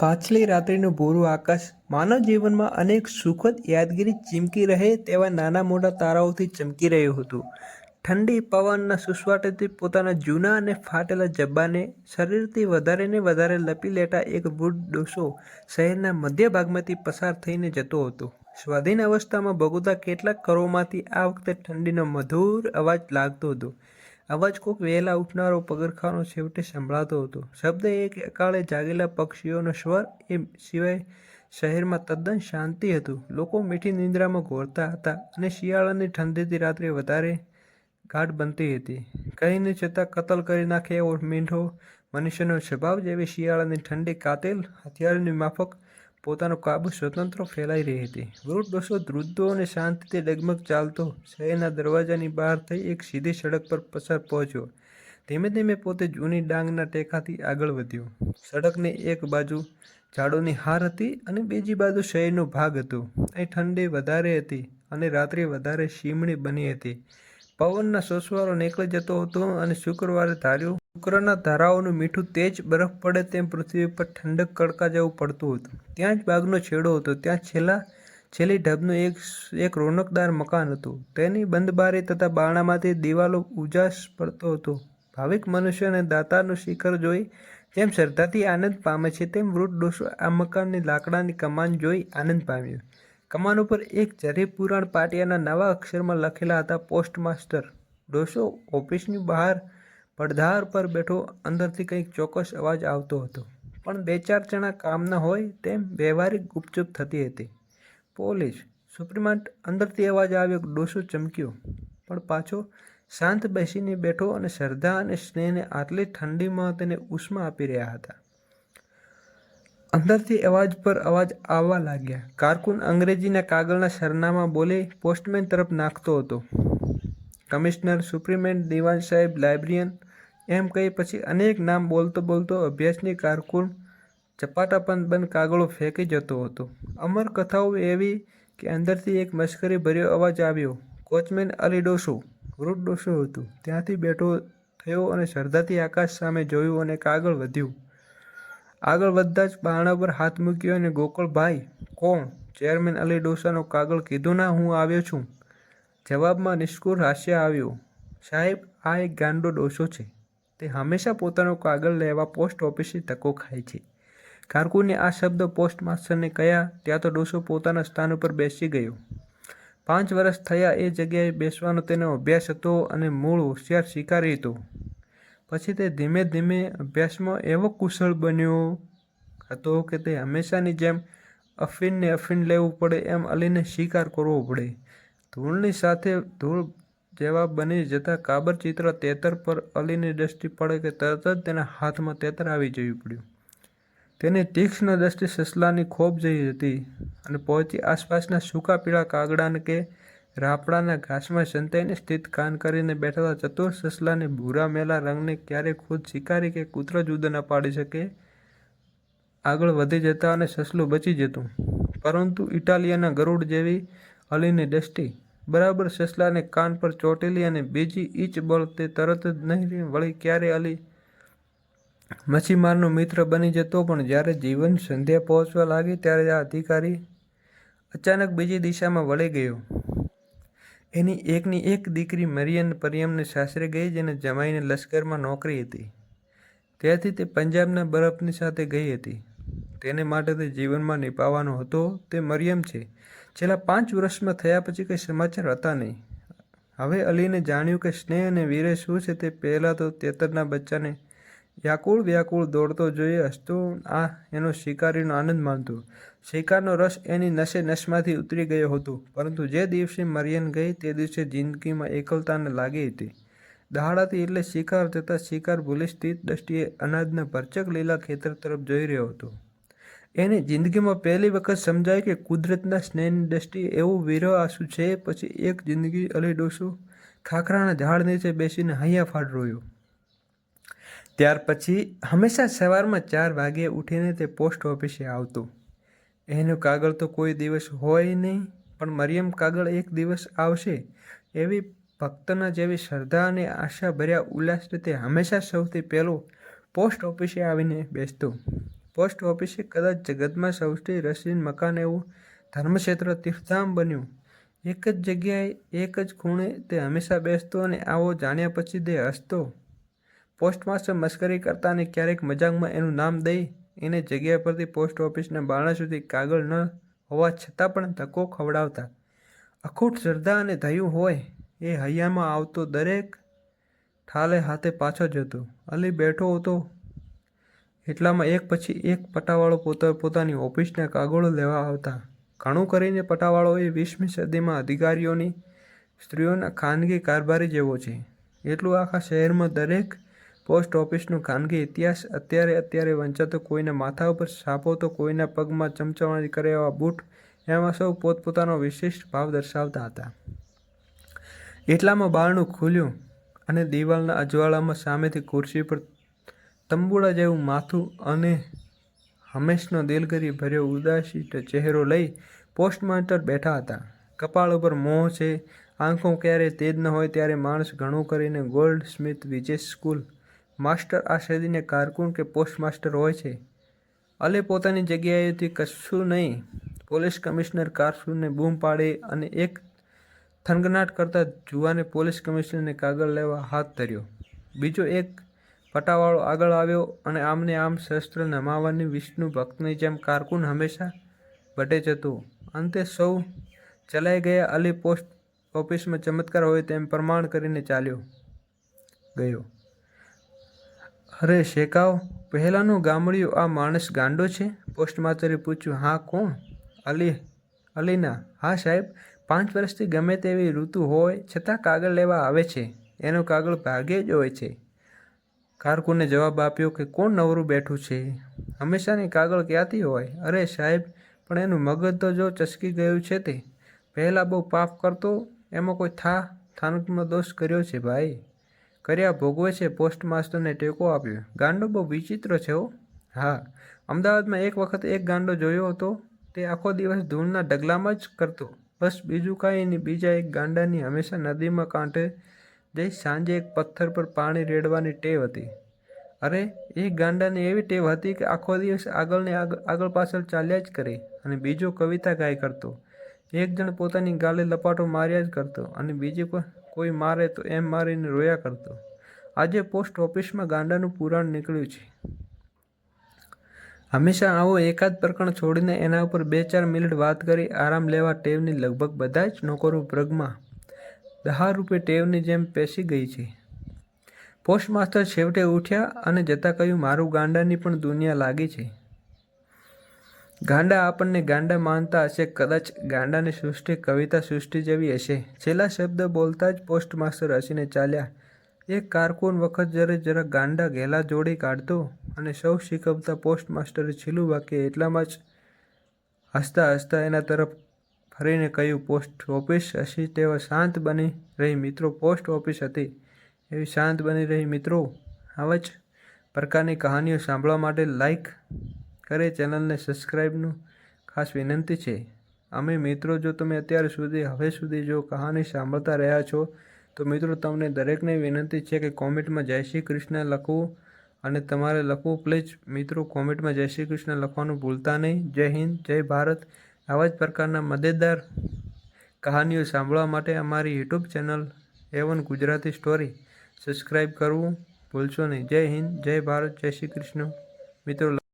પાછલી રાત્રિનું ભૂરું આકાશ માનવ જીવનમાં અનેક સુખદ યાદગીરી ચીમકી રહે તેવા નાના મોટા તારાઓથી ચમકી રહ્યું હતું. ઠંડી પવનના સુસવાટેથી પોતાના જૂના અને ફાટેલા જબ્બાને શરીરથી વધારે ને વધારે લપી લેતા એક વૃદ્ધ ડોસો શહેરના મધ્ય ભાગમાંથી પસાર થઈને જતો હતો. સ્વાધીન અવસ્થામાં ભોગવતા કેટલાક કરોમાંથી આ વખતે ઠંડીનો મધુર અવાજ લાગતો હતો. અવાજ કોક વહેલા ઉઠનારો પગરખાનો છેવટે સંભળાતો હતો. શબ્દ એક અકાળે જાગેલા પક્ષીઓનો સ્વર એ સિવાય શહેરમાં તદ્દન શાંતિ હતું. લોકો મીઠી નિંદ્રામાં ઘોરતા હતા અને શિયાળાની ઠંડીથી રાત્રે વધારે ગાઢ બનતી હતી. કહીને છતાં કતલ કરી નાખે એવો મીંઢો મનુષ્યનો સ્વભાવ જેવી શિયાળાની ઠંડી કાતિલ હથિયારની માફક પોતાનો કાબુ સ્વતંત્ર ફેલાઈ રહી હતી. વૃદ્ધ બસો દ્રુદ્ધો અને શાંતિથી ડગમગ ચાલતો શહેરના દરવાજાની બહાર થઈ એક સીધી સડક પર પસાર પહોંચ્યો. ધીમે ધીમે પોતે જૂની ડાંગના ટેકાથી આગળ વધ્યો. સડકની એક બાજુ ઝાડોની હાર હતી અને બીજી બાજુ શહેરનો ભાગ હતો. અહીં ઠંડી વધારે હતી અને રાત્રે વધારે શીમણી બની હતી. પવનના સોસવારો નીકળી જતો હતો અને શુક્રવારે ધાર્યું શુક્રના ધારાઓનું મીઠું તેજ બરફ પડે તેમ પૃથ્વી પર ઠંડક કડકા જેવું પડતું હતું. ત્યાં જ બાગનો છેડો હતો. ત્યાં છેલ્લા, છેલ્લી ઢબનું એક એક રોનકદાર મકાન હતું. તેની બંધબારી તથા બારણામાંથી દિવાલો ઉજાસ પડતો હતો. ભાવિક મનુષ્યને દાતાનું શિખર જોઈ જેમ શ્રદ્ધાથી આનંદ પામે છે, તેમ વૃદ્ધ ડોસો આ મકાનની લાકડાની કમાન જોઈ આનંદ પામ્યો. કમાન ઉપર એક જરી પુરાણ પાટિયાના નવા અક્ષરમાં લખેલા હતા પોસ્ટ માસ્ટર ડોસો ઓફિસની બહાર પડધાર પર બેઠો અંદરથી કંઈક ચોક્કસ અવાજ આવતો હતો. પણ બે ચાર જણા કામના હોય તેમ વ્યવહારિક ગુપચુપ થતી હતી. પોલીસ, સુપ્રીમાન્ટ અંદરથી અવાજ આવ્યો ડોસો ચમક્યો. પણ પાછો શાંત બેસીને બેઠો અને શ્રદ્ધા અને સ્નેહને આટલી ઠંડીમાં તેને ઉષ્મા આપી રહ્યા હતા. અંદરથી અવાજ પર અવાજ આવવા લાગ્યા. કારકુન અંગ્રેજીના કાગળના સરનામા બોલે પોસ્ટમેન તરફ નાખતો હતો. કમિશનર, સુપ્રીમેન્ટ, દિવાન સાહેબ લાઇબ્રેરિયન એમ કહી પછી અનેક નામ બોલતો બોલતો અભ્યાસની કારકુન ચપાટાપંદ બંધ કાગળો ફેંકી જતો હતો. અમર કથાઓ એવી કે અંદરથી એક મશ્કરી ભર્યો અવાજ આવ્યો. કોચમેન અલી ડોસો વૃદ્ધ ડોસો હતું. ત્યાંથી બેઠો થયો અને શ્રદ્ધાથી આકાશ સામે જોયું અને કાગળ વધ્યું. આગળ વધતા જ બારણા પર હાથ મૂક્યો અને ગોકળભાઈ કોણ? ચેરમેન અલી ડોસાનો કાગળ કીધું ના હું આવ્યો છું. જવાબમાં નિષ્કુર હાસ્ય આવ્યો. સાહેબ, આ એક ગાંડો ડોસો છે. તે હંમેશા પોતાનો કાગળ લેવા પોસ્ટ ઓફિસે ધક્કો ખાય છે. કારકુને આ શબ્દ પોસ્ટ માસ્ટરને કહ્યા, ત્યાં તો ડોસો પોતાના સ્થાન ઉપર બેસી ગયો. પાંચ વર્ષ થયા એ જગ્યાએ બેસવાનો તેનો અભ્યાસ હતો અને મૂળ હોશિયાર શિકારી હતો. પછી તે ધીમે ધીમે અભ્યાસમાં એવો કુશળ બન્યો હતો કે તે હંમેશાની જેમ અફીણને અફીણ લેવું પડે એમ અલીને શિકાર કરવો પડે. ધૂળની સાથે ધૂળ જેવા બની જતા કાબર ચિત્ર તેતર પર અલીની દ્રષ્ટિ પડે કે તરત જ તેના હાથમાં તેતર આવી જવું પડ્યું. તેની તીક્ષ્ણ દ્રષ્ટિ સસલાની ખોપ જઈ હતી અને પહોંચી આસપાસના સૂકા પીળા કાગડાને કે રાપડાના ઘાસમાં સંતાઈને સ્થિત કાન કરીને બેઠેલા ચતુર સસલાને ભૂરા મેલા રંગને ક્યારે ખુદ શિકારી કે કૂતરો જુદો ન પાડી શકે. આગળ વધી જતા અને સસલું બચી જતું. પરંતુ ઇટાલિયાના ગરુડ જેવી અલીની દ્રષ્ટિ બરાબર સસલાને કાન પર ચોટેલી અને બીજી ઈચ બળ તે તરત જ નહીં વળી ક્યારે અલી મચ્છીમારનો મિત્ર બની જતો, પણ જ્યારે જીવન સંધ્યા પહોંચવા લાગી ત્યારે આ અધિકારી અચાનક બીજી દિશામાં વળી ગયો. એની એકની એક દીકરી મરિયન પરિયમને સાસરે ગઈ, જેને જમાઈને લશ્કરમાં નોકરી હતી. ત્યાંથી તે પંજાબના બરફની સાથે ગઈ હતી. તેને માટે તે જીવનમાં નિભાવવાનો હતો, તે મરિયમ છે. છેલ્લા પાંચ વર્ષમાં થયા પછી કંઈ સમાચાર હતા નહીં. હવે અલીને જાણ્યું કે સ્નેહ અને વીરે શું છે તે પહેલાં તો તેતરના બચ્ચાને વ્યાકુળ વ્યાકુળ દોડતો જોઈએ હસતો, આ એનો શિકારીનો આનંદ માનતો શિકારનો રસ એની નશે નશમાંથી ઉતરી ગયો હતો, પરંતુ જે દિવસે મરિયન ગઈ તે દિવસે જિંદગીમાં એકલતાને લાગી હતી. દહાડાથી એટલે શિકાર જતાં શિકાર ભૂલી સ્થિત દ્રષ્ટિએ અનાજના ભરચક લીલા ખેતર તરફ જોઈ રહ્યો હતો. એને જિંદગીમાં પહેલી વખત સમજાય કે કુદરતના સ્નેહની દ્રષ્ટિએ એવું વિરહ આંસુ છે, પછી એક જિંદગી અલી ડોસો ખાખરાના ઝાડ નીચે બેસીને હૈયા ફાડ રોયો. ત્યાર પછી હંમેશા સવારમાં ચાર વાગે ઉઠીને તે પોસ્ટ ઓફિસે આવતો. એનું કાગળ તો કોઈ દિવસ હોય નહીં, પણ મરિયમ કાગળ એક દિવસ આવશે એવી ભક્તના જેવી શ્રદ્ધા અને આશા ભર્યા ઉલ્લાસ રીતે હંમેશા સૌથી પહેલો પોસ્ટ ઓફિસે આવીને બેસતો. પોસ્ટ ઓફિસે કદાચ જગતમાં સૌથી રસીન મકાન એવું ધર્મક્ષેત્ર તીર્થધામ બન્યું. એક જ જગ્યાએ એક જ ખૂણે તે હંમેશા બેસતો અને આવો જાણ્યા પછી તે હસતો. પોસ્ટમાસ્ટર મશ્કરી કરતા અને ક્યારેક મજાકમાં એનું નામ દઈ એને જગ્યા પરથી પોસ્ટ ઓફિસના બારણા સુધી કાગળ ન હોવા છતાં પણ ધક્કો ખવડાવતા. અખૂટ શ્રદ્ધા અને ધયું હોય એ હૈયામાં આવતો દરેક ઠાલે હાથે પાછો જતો. અલી બેઠો હતો એટલામાં એક પછી એક પટાવાળો પોતા પોતાની ઓફિસના કાગળો લેવા આવતા. ઘણું કરીને પટાવાળો એ વીસમી સદીમાં અધિકારીઓની સ્ત્રીઓના ખાનગી કારભારી જેવો છે. એટલું આખા શહેરમાં દરેક પોસ્ટ ઓફિસનું ખાનગી ઇતિહાસ અત્યારે અત્યારે વંચાતો કોઈના માથા ઉપર છાપો તો કોઈના પગમાં ચમચમાણી કરે એવા બૂટ એમાં સૌ પોતપોતાનો વિશિષ્ટ ભાવ દર્શાવતા હતા. એટલામાં બારણું ખુલ્યું અને દિવાલના અજવાળામાં સામેથી ખુરશી પર તંબુડા જેવું માથું અને હંમેશનો દિલગરી ભર્યો ઉદાસી ચહેરો લઈ પોસ્ટમાસ્ટર બેઠા હતા. કપાળ ઉપર મોહ છે, આંખો ક્યારે તેજ ન હોય ત્યારે માણસ ઘણું કરીને ગોલ્ડ સ્મિથ વિજય સ્કૂલ માસ્ટર આ સદીને કારકુન કે પોસ્ટમાસ્ટર હોય છે. અલે પોતાની જગ્યાએથી કશું નહીં. પોલીસ કમિશનર કારસુને બૂમ પાડી અને એક થનગનાટ કરતા જુવાને પોલીસ કમિશનરને કાગળ લેવા હાથ ધર્યો. બીજો એક પટાવાળો આગળ આવ્યો અને આમને આમ શસ્ત્ર નમાવાની વિષ્ણુ ભક્તની જેમ કારકુન હંમેશા બટે જતું. અંતે સૌ ચલાઈ ગયા. અલી પોસ્ટ ઓફિસમાં ચમત્કાર હોય તેમ પ્રમાણ કરીને ચાલ્યો ગયો. અરે શેકાવ, પહેલાંનું ગામડિયું આ માણસ ગાંડો છે? પોસ્ટ માસ્ટરે પૂછ્યું, હા, કોણ? અલી, અલીના, હા, સાહેબ, પાંચ વર્ષથી ગમે તેવી ઋતુ હોય, છતાં કાગળ લેવા આવે છે. એનો કાગળ ભાગ્યે જ હોય છે. કારકુને જવાબ આપ્યો કે કોણ નવરું બેઠું છે? હંમેશાની કાગળ ક્યાંથી હોય? અરે સાહેબ, પણ એનું મગજ તો જો ચસકી ગયું છે તે. પહેલાં બહુ પાપ કરતો, એમાં કોઈ થા, થાનકનો દોષ કર્યો છે ભાઈ. કર્યા ભોગવે છે પોસ્ટમાસ્ટરને ટેકો આપ્યો. ગાંડો બહુ વિચિત્ર છે હો. હા, અમદાવાદમાં એક વખત એક ગાંડો જોયો હતો. તે આખો દિવસ ધૂળના ડગલામાં જ કરતો. બસ બીજું કાંઈ નહીં, બીજા એક ગાંડાની હંમેશા નદીમાં કાંઠે જઈ સાંજે એક પથ્થર પર પાણી રેડવાની ટેવ હતી. અરે, એ ગાંડાની એવી ટેવ હતી કે આખો દિવસ આગળને આગળ આગળ પાછળ ચાલ્યા જ કરે અને બીજો કવિતા ગાય કરતો. એક જણ પોતાની ગાલે લપાટો માર્યા જ કરતો અને બીજી કોઈ મારે તો એમ મારીને રોયા કરતો. આજે પોસ્ટ ઓફિસમાં ગાંડાનું પુરાણ નીકળ્યું છે. હંમેશા આવો એકાદ પ્રકરણ છોડીને એના ઉપર બે ચાર મિનિટ વાત કરી, આરામ લેવા ટેવની લગભગ બધા જ નોકરો પ્રગમાં દહા રૂપે ટેવની જેમ પેસી ગઈ છે. પોસ્ટમાસ્ટર છેવટે ઉઠ્યા અને જતાં કહ્યું, મારું ગાંડાની પણ દુનિયા લાગી છે. ગાંડા આપણને ગાંડા માનતા હશે, કદાચ ગાંડાની સૃષ્ટિ, કવિતા સૃષ્ટિ જેવી હશે. છેલ્લા શબ્દ બોલતા જ પોસ્ટમાસ્ટર હસીને ચાલ્યા. એક કારકુન વખત જ્યારે જરા ગાંડા ઘેલા જોડી કાઢતો અને સૌ શીખવતા પોસ્ટમાસ્ટરે છેલ્લું વાક્ય એટલામાં જ હસતા હસતા એના તરફ ફરીને કહ્યું, પોસ્ટ ઓફિસ હસી તેવા શાંત બની રહી મિત્રો, પોસ્ટ ઓફિસ હતી. એવી શાંત બની રહી મિત્રો, આવા જ પ્રકારની કહાનીઓ સાંભળવા માટે લાઈક કરે, ચેનલને સબસ્ક્રાઈબનું ખાસ વિનંતી છે. અમે મિત્રો, જો તમે અત્યાર સુધી, હવે સુધી જો કહાની સાંભળતા રહ્યા છો, તો મિત્રો, તમને દરેકને વિનંતી છે કે કોમેન્ટમાં જય શ્રી કૃષ્ણ લખવું અને તમારે લખવું પ્લીઝ મિત્રો, કોમેન્ટમાં જય શ્રી કૃષ્ણ લખવાનું ભૂલતા નહીં. જય હિન્દ, જય ભારત. આવા જ પ્રકારના મદદગાર કહાનીઓ સાંભળવા માટે અમારી YouTube channel A one Gujarati story subscribe કરવું ભૂલશો નહીં. જય હિન્દ, જય ભારત, જય શ્રી કૃષ્ણ. મિત્રો